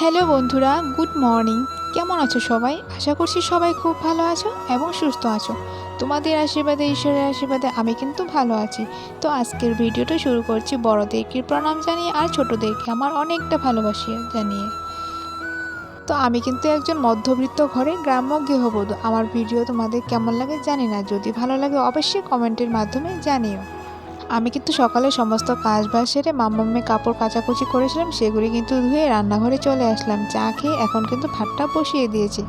Hello বন্ধুরা, good morning. কেমন আছো সবাই? আশা করছি সবাই খুব ভালো আছো এবং সুস্থ আছো। তোমাদের আশীর্বাদে, ঈশ্বরের আশীর্বাদে আমি কিন্তু ভালো আছি। তো আজকের ভিডিওটা শুরু করছি বড়দেরকে প্রণাম জানিয়ে আর ছোটদেরকে আমার অনেকটা ভালোবাসি জানিয়ে। তো আমি কিন্তু একজন মধ্যবিত্ত ঘরে গ্রাম্য গৃহবধূ। আমার ভিডিও তোমাদের কেমন লাগে জানি না। যদি ভালো লাগে অবশ্যই কমেন্টের মাধ্যমে জানিও। আমি কিন্তু সকালে সমস্ত কাজ বাজ সেরে মাম্মাম্মে কাপড় কাচাকুচি করেছিলাম, সেগুলি কিন্তু ধুয়ে রান্নাঘরে চলে আসলাম। চা খেয়ে এখন কিন্তু ভাতটা বসিয়ে দিয়েছি।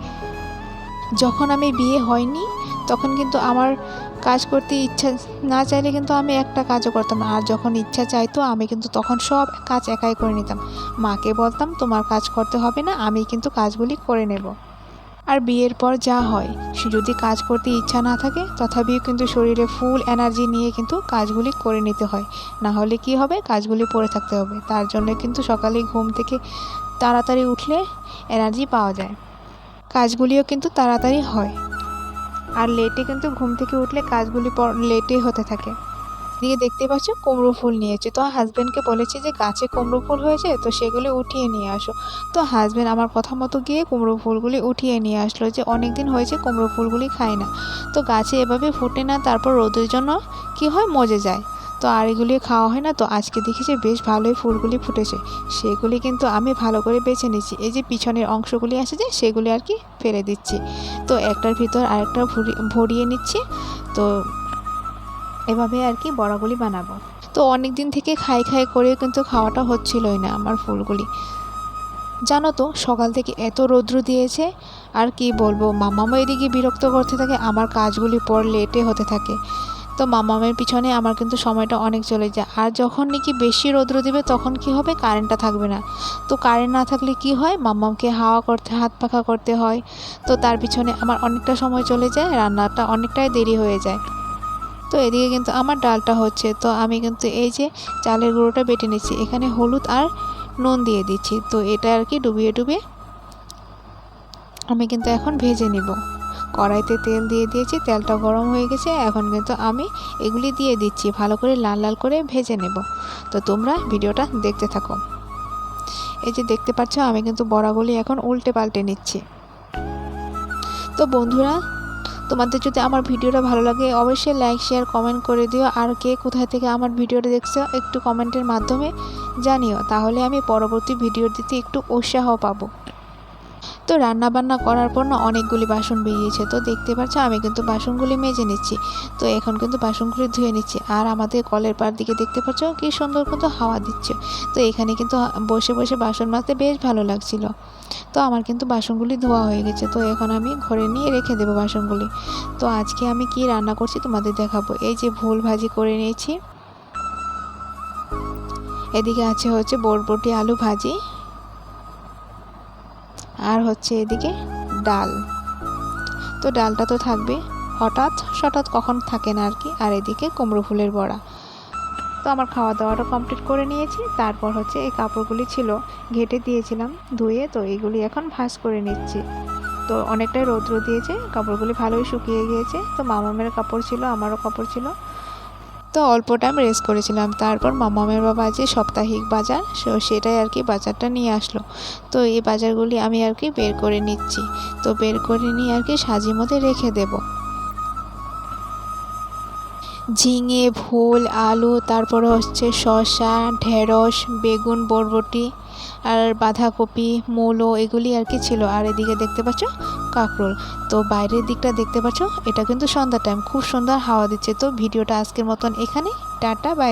যখন আমি বিয়ে হয়নি, তখন কিন্তু আমার কাজ করতে ইচ্ছা না চাইলে কিন্তু আমি একটা কাজও করতাম না। আর যখন ইচ্ছা চাইতো, আমি কিন্তু তখন সব কাজ একাই করে নিতাম। মাকে বলতাম, তোমার কাজ করতে হবে না, আমি কিন্তু কাজগুলি করে নেব। আর বিয়ের পর যা হয়। সে যদি কাজ করতে ইচ্ছা না থাকে, তথাপিও কিন্তু শরীরে ফুল এনার্জি নিয়ে কিন্তু কাজগুলি করে নিতে হয়। না হলে কি হবে? কাজগুলি পড়ে থাকতে হবে। তার জন্য কিন্তু সকালে ঘুম থেকে তাড়াতাড়ি উঠলে এনার্জি পাওয়া যায়। কাজগুলিও কিন্তু তাড়াতাড়ি হয়। আর লেটে কিন্তু ঘুম থেকে উঠলে কাজগুলি লেটে হতে থাকে। দিয়ে দেখতে পাচ্ছ কুমড়ো ফুল নিয়েছে। তো হাজব্যান্ডকে বলেছি যে গাছে কুমড়ো ফুল হয়েছে তো সেগুলি উঠিয়ে নিয়ে আসো। তো হাজব্যান্ড আমার কথা মতো গিয়ে কুমড়ো ফুলগুলি উঠিয়ে নিয়ে আসলো যে অনেক দিন হয়েছে কুমড়ো ফুলগুলি খায় না। তো গাছে এভাবে ফুটে না তারপর রোদের জন্য কি হয়? মজে যায়। তো আর এগুলি খাওয়া হয় না তো আজকে দেখি যে বেশ ভালোই ফুলগুলি ফুটেছে। সেগুলি কিন্তু আমি ভালো করে বেছে নিচ্ছি এই যে পিছনের অংশগুলি আছে যে সেগুলি আর কি ফেলে দিচ্ছি। তো একটার ভিতর আরেকটা ভরিয়ে নিচ্ছি। তো এভাবে আর কি বড়াগুলি বানাবো। তো অনেক দিন থেকে খাই খাই করে কিন্তু খাওয়াটা হচ্ছিলই না আমার ফুলগুলি। জানো তো, সকাল থেকে এত রৌদ্র দিয়েছে, আর কি বলব মামামা এদিকে বিরক্ত করতে থাকে, আমার কাজগুলি পর লেটে হতে থাকে। তো মামামের পিছনে আমার কিন্তু সময়টা অনেক চলে যায়, আর যখন নাকি বেশি রৌদ্র দিবে তখন কি হবে, কারেন্টটা থাকবে না। তো কারেন্ট না থাকলে কি হয়, মামামকে হাওয়া করতে, হাত পাখা করতে হয়। তো তার পিছনে আমার অনেকটা সময় চলে যায়, রান্নাটা অনেকটাই দেরি হয়ে যায়। তো এদিকে কিন্তু আমার ডালটা হচ্ছে, তো আমি কিন্তু এই যে চালের গুঁড়োটা বেটে নিচ্ছি। এখানে হলুদ আর নুন দিয়ে দিচ্ছি, তো এটা আর কি ডুবিয়ে ডুবিয়ে আমি কিন্তু এখন ভেজে নিব। কড়াইতে তেল দিয়ে দিয়েছি, তেলটা গরম হয়ে গেছে, এখন কিন্তু আমি এগুলি দিয়ে দিচ্ছি, ভালো করে লাল লাল করে ভেজে নেব। তো তোমরা ভিডিওটা দেখতে থাকো। এই যে দেখতে পাচ্ছ, আমি কিন্তু বড়াগুলি এখন উল্টে পাল্টে নিচ্ছি। তো বন্ধুরা তোমাদের যদি আমার ভিডিওটা ভালো লাগে, অবশ্যই লাইক শেয়ার কমেন্ট করে দিও। আর কে কোথায় থেকে আমার ভিডিওটা দেখছ, একটু কমেন্টের মাধ্যমে জানিও। তাহলে আমি পরবর্তী ভিডিও দিতে একটু উৎসাহ পাবো। তো রান্না বান্না করার পর না অনেকগুলি বাসন বেরিয়েছে। তো দেখতে পাচ্ছ, আমি কিন্তু বাসনগুলি মেজে নিচ্ছি। তো এখন কিন্তু বাসনগুলি ধুয়ে নিচ্ছি। আর আমাদের কলের পার দিকে দেখতে পাচ্ছ, কি সুন্দর কিন্তু হাওয়া দিচ্ছে। তো এখানে কিন্তু বসে বসে বাসন মাজতে বেশ ভালো লাগছিল। তো আমার কিন্তু বাসনগুলি ধোয়া হয়ে গেছে। তো এখন আমি ঘরে নিয়ে রেখে দেবো বাসনগুলি। তো আজকে আমি কি রান্না করছি তোমাদের দেখাবো। এই যে ভুল ভাজি করে নিয়েছি। এদিকে আছে হচ্ছে বরবটি আলু ভাজি। আর হচ্ছে এদিকে ডাল। তো ডালটা তো থাকবে। হঠাৎ হঠাৎ কখন থাকে না আর কি। আর এদিকে কুমড়ো ফুলের বড়া। তো আমার খাওয়া দাওয়াটা কমপ্লিট করে নিয়েছি। তারপর হচ্ছে এই কাপড়গুলি ছিল, ঘেটে দিয়েছিলাম, ধুয়ে তো এইগুলি এখন ভাস করে নিচ্ছি। তো অনেকটাই রৌদ্র দিয়েছে, কাপড়গুলি ভালোই শুকিয়ে গিয়েছে। তো মামামের কাপড় ছিল, আমারও কাপড় ছিল। তো অল্প টাইম রেস্ট করেছিলাম। তারপর মামামের বাবা যে সাপ্তাহিক বাজার, সো সেটাই আর কি বাজারটা নিয়ে আসলো। তো এই বাজারগুলি আমি আর কি বের করে নিচ্ছি। তো বের করে নিয়ে আর কি সাজির মধ্যে রেখে দেব। ঝিঙে, ভোল, আলু, তারপরে হচ্ছে শসা, ঢেঁড়স, বেগুন, বরবটি আর বাঁধাকপি, মূলো এগুলি আর কি ছিল। আর এদিকে দেখতে পাচ্ছ কাঁকরোল। তো বাইরের দিকটা দেখতে পাচ্ছ, এটা কিন্তু সন্ধ্যা টাইম খুব সুন্দর হাওয়া দিচ্ছে। তো ভিডিওটা আজকের মতন এখানে টাটা বাই